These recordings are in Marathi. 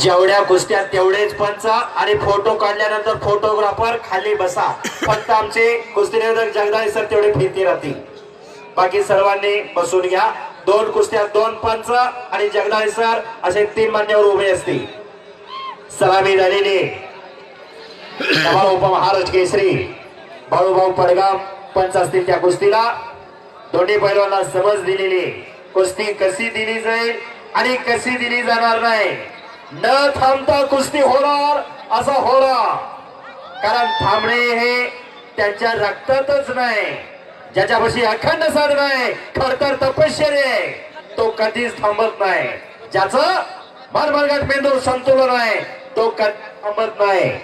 जेवढ्या कुस्त्या तेवढेच पंच आणि फोटो काढल्यानंतर फोटोग्राफर खाली बसा. फक्त आमचे कुस्ती निवेदक जगदाळे सर तेवढे फिरती राहतील. बाकी सर्वांनी बसून घ्या. दोन कुस्त्या दोन पंच आणि जगदाळे सर असे तीन मान्यवर उभे असतील. सलामी झालेली उपमहाराज केसरी बाळूभाऊ पडगाम पंच असतील त्या कुस्तीला. दोन्ही पैलवांना समज दिलेली कुस्ती कशी दिली जाईल आणि कशी दिली जाणार नाही? न थांबता कुस्ती होणार असा होणार कारण थांबणे हे त्यांच्या रक्तातच नाही. ज्याच्यापाशी अखंड साधन आहे खडतर तपश्चर्य आहे तो कधीच थांबत नाही. ज्याचं मनमार्गात मेंदू संतुलन आहे तो कधी थांबत नाही.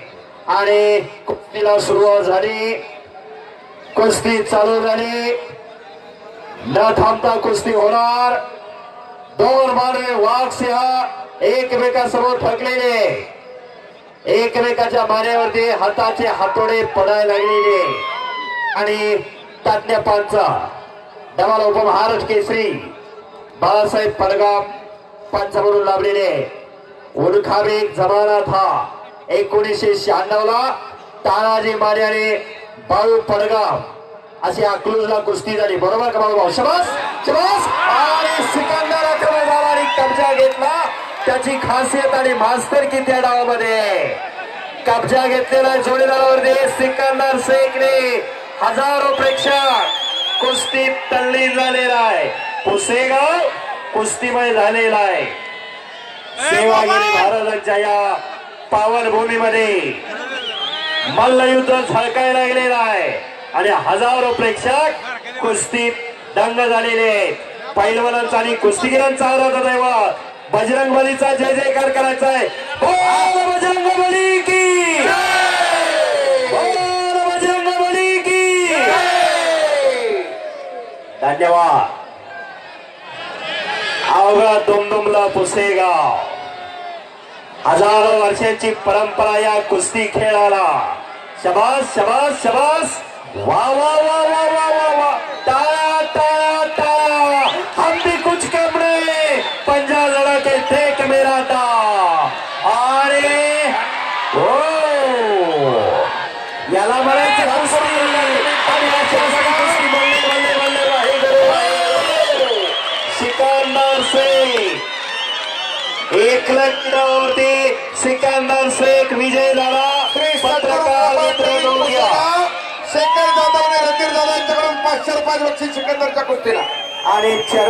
आणि कुस्तीला सुरुवात झाली. कुस्ती चालू झाली. न थांबता कुस्ती होणार. दोन मारे वाघ सिंह एकमेकासमोर थकलेले एकमेकाच्या माऱ्यावरती हाताचे हातोडे पडायला लागलेले. आणि तात्या पांचा डबाला उपमहाराष्ट्र केसरी. बाळासाहेब पडगाम पंच म्हणून लाभलेले. उनखा जमाना था. एकोणीसशे शहाण्णव ला तानाजी मार्याने बाळू पडगाव अशी अकलूजला कुस्ती झाली. बरोबर का बाळू भाऊ? शबास! शबास! त्याची खासियत आणि मास्तर की त्या डावामध्ये? कब्जा घेतलेला जोडीदारावरती. सिकंदर शेखने हजारो प्रेक्षक कुस्तीत तल्ली झालेला आहे. पुसेगाव कुस्तीमय झालेला आहे. सेवागिरी महाराजांच्या या पावन भूमीमध्ये मल्लयुद्ध झळकायला लागलेलं आहे. आणि हजारो प्रेक्षक कुस्तीत दंग झालेले आहेत. पैलवानांचा आणि कुस्तीगिरांचा आराध दैवत बजरंग बलीचा जय जयकार करायचा आहे. बोल बजरंग बली की! बोल बजरंग बली की! धन्यवाद. अवघा दुमदुमला पुसेगाव. हजारो वर्षांची परंपरा या कुस्ती खेळाला. शबास शबास शबास. वा वा वा वा वा वा वा. एक लग्नावरती सिकंदर शेख विजय झाला. पत्रकार. शेखर जाधव आणि रणधीर दादा यांच्याकडून पाचशे रुपये बक्षीस सिकंदरच्या कुस्तीला. आणि